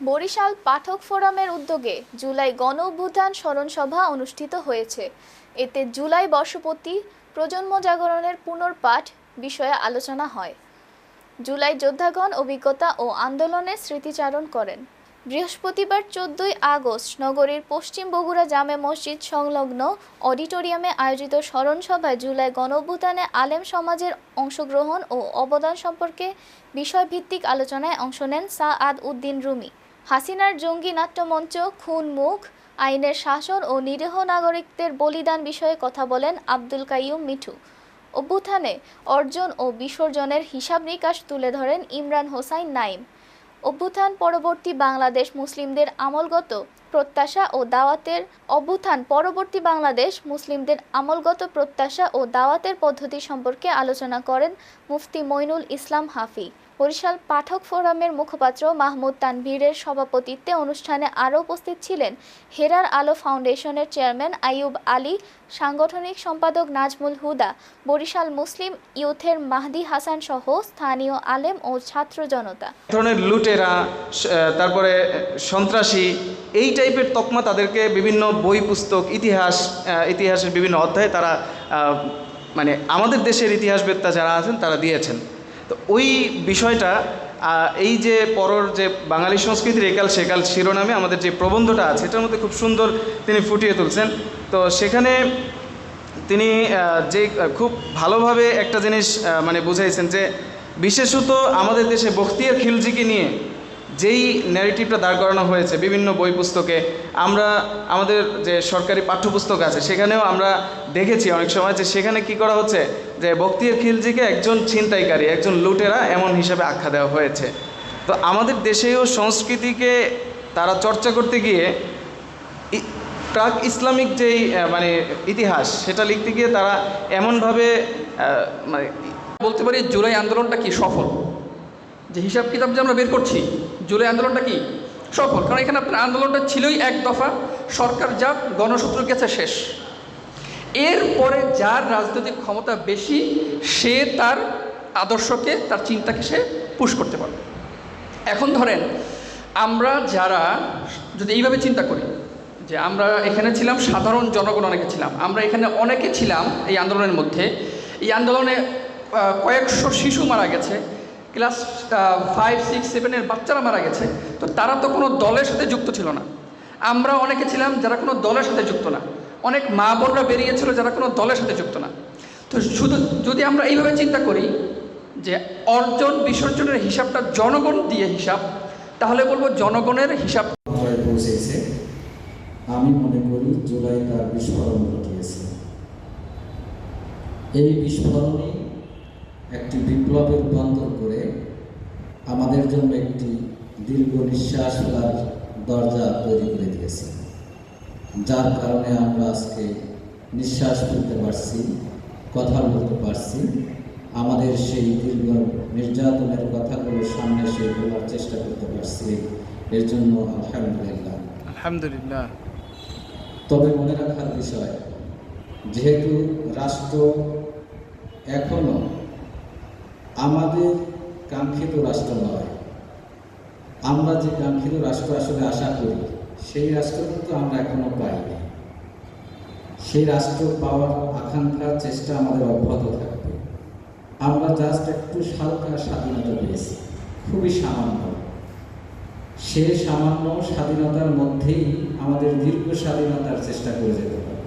বরিশাল পাঠক ফোরামের উদ্যোগে জুলাই গণ অভ্যুত্থান স্মরণ সভা অনুষ্ঠিত হয়েছে। এতে জুলাই বর্ষপতি প্রজন্ম জাগরণের পুনর্পাঠ বিষয়ে আলোচনা হয়। জুলাই যোদ্ধাগণ অভিজ্ঞতা ও আন্দোলনের স্মৃতিচারণ করেন। বৃহস্পতিবার চোদ্দই আগস্ট নগরীর পশ্চিম বগুড়া জামে মসজিদ সংলগ্ন অডিটোরিয়ামে আয়োজিত স্মরণ সভায় জুলাই গণঅভ্যুত্থানে আলেম সমাজের অংশগ্রহণ ও অবদান সম্পর্কে বিষয়ভিত্তিক আলোচনায় অংশ নেন সা আদ উদ্দিন রুমি। হাসিনার জঙ্গি নাট্যমঞ্চ খুন মুখ, আইনের শাসন ও নিরীহ নাগরিকদের বলিদান বিষয়ে কথা বলেন আব্দুল কাইয়ুম মিঠু। অভ্যুত্থানে অর্জন ও বিসর্জনের হিসাব নিকাশ তুলে ধরেন ইমরান হোসাইন নাইম অভ্যুত্থান পরবর্তী বাংলাদেশ মুসলিমদের আমলগত প্রত্যাশা ও দাওয়াতের অভ্যুত্থান পরবর্তী বাংলাদেশ মুসলিমদের আমলগত প্রত্যাশা ও দাওয়াতের পদ্ধতি সম্পর্কে আলোচনা করেন মুফতি মইনুল ইসলাম হাফি। বরিশাল পাঠক ফোরামের মুখপাত্র মাহমুদ তানভীরের সভাপতিত্বে অনুষ্ঠানে আরও উপস্থিত ছিলেন হেরার আলো ফাউন্ডেশনের চেয়ারম্যান আইয়ুব আলী, সাংগঠনিক সম্পাদক নাজমুল হুদা, বরিশাল মুসলিম ইউথের মাহদি হাসান সহ স্থানীয় আলেম ও ছাত্র জনতা। ধরনের লুটেরা তারপরে সন্ত্রাসী, এই টাইপের তকমা তাদেরকে বিভিন্ন বই, পুস্তক, ইতিহাস ইতিহাসের বিভিন্ন অধ্যায়ে তারা মানে আমাদের দেশের ইতিহাসবেত্তা যারা আছেন তারা দিয়েছেন। তো ওই বিষয়টা এই যে পরর যে বাঙালি সংস্কৃতির একাল সেকাল শিরোনামে আমাদের যে প্রবন্ধটা আছে, এটার মধ্যে খুব সুন্দর তিনি ফুটিয়ে তুলছেন। তো সেখানে তিনি যে খুব ভালোভাবে একটা জিনিস মানে বুঝাইছেন যে, বিশেষত আমাদের দেশে বখতিয়ার খিলজিকে নিয়ে যেই ন্যারেটিভটা দাঁড় করানো হয়েছে, বিভিন্ন বই পুস্তকে, আমরা আমাদের যে সরকারি পাঠ্যপুস্তক আছে, সেখানেও আমরা দেখেছি অনেক সময় যে সেখানে কি করা হচ্ছে, যে বখতিয়ার খিলজিকে একজন ছিনতাইকারী, একজন লুটেরা এমন হিসাবে আখ্যা দেওয়া হয়েছে। তো আমাদের দেশেও সংস্কৃতিকে তারা চর্চা করতে গিয়ে প্রাক ইসলামিক যেই মানে ইতিহাস, সেটা লিখতে গিয়ে তারা এমনভাবে মানে বলতে পারি জুলাই আন্দোলনটা কি সফল? যে হিসাব কিতাব যে আমরা বের করছি, জুলাই আন্দোলনটা কি? সফল, কারণ এখানে আপনার আন্দোলনটা ছিলই এক দফা, সরকার যা গণশত্রুর কাছে শেষ। এরপরে যার রাজনৈতিক ক্ষমতা বেশি, সে তার আদর্শকে, তার চিন্তাকে সে পুশ করতে পারবে। এখন ধরেন, আমরা যারা, যদি এইভাবে চিন্তা করি, যে আমরা এখানে ছিলাম, সাধারণ জনগণ অনেকে ছিলাম, আমরা এখানে অনেকে ছিলাম এই আন্দোলনের মধ্যে। এই আন্দোলনে কয়েকশো শিশু মারা গেছে ক্লাস ফাইভ সিক্স সেভেনের বাচ্চারা মারা গেছে। তো তারা তো কোনো দলের সাথে যুক্ত ছিল না। আমরা অনেকে ছিলাম যারা কোনো দলের সাথে যুক্ত না। অনেক মা বোনরা বেরিয়েছিল যারা কোনো দলের সাথে যুক্ত না। তো শুধু, যদি আমরা এইভাবে চিন্তা করি যে অর্জন বিসর্জনের হিসাবটা জনগণ দিয়ে হিসাব, তাহলে বলব জনগণের হিসাব। পৌঁছেছে। আমি মনে করি জুলাই তার বিস্ফোরণ ঘটিয়েছে। এই বিস্ফোরণই একটি বিপ্লবে রূপান্তর করে আমাদের জন্য একটি দীর্ঘ নিঃশ্বাস ফেলার দরজা তৈরি করে দিয়েছে। যার কারণে আমরা আজকে নিঃশ্বাস ফেলতে পারছি কথা বলতে পারছি। আমাদের সেই দীর্ঘ নির্যাতনের কথাগুলো সামনে সে বলার চেষ্টা করতে পারছি। এর জন্য আলহামদুলিল্লাহ। আলহামদুলিল্লাহ। তবে মনে রাখার বিষয় যেহেতু রাষ্ট্র এখনও আমাদের কাঙ্ক্ষিত রাষ্ট্র নয়। আমরা যে কাঙ্ক্ষিত রাষ্ট্র আসলে আশা করি, সেই রাষ্ট্র কিন্তু আমরা এখনও পাইনি। সেই রাষ্ট্র পাওয়ার আকাঙ্ক্ষার চেষ্টা আমাদের অব্যাহত থাকবে। আমরা জাস্ট একটু হালকা স্বাধীনতা পেয়েছি, খুবই সামান্য। সে সামান্য স্বাধীনতার মধ্যেই আমাদের দীর্ঘ স্বাধীনতার চেষ্টা করে যেতে হবে।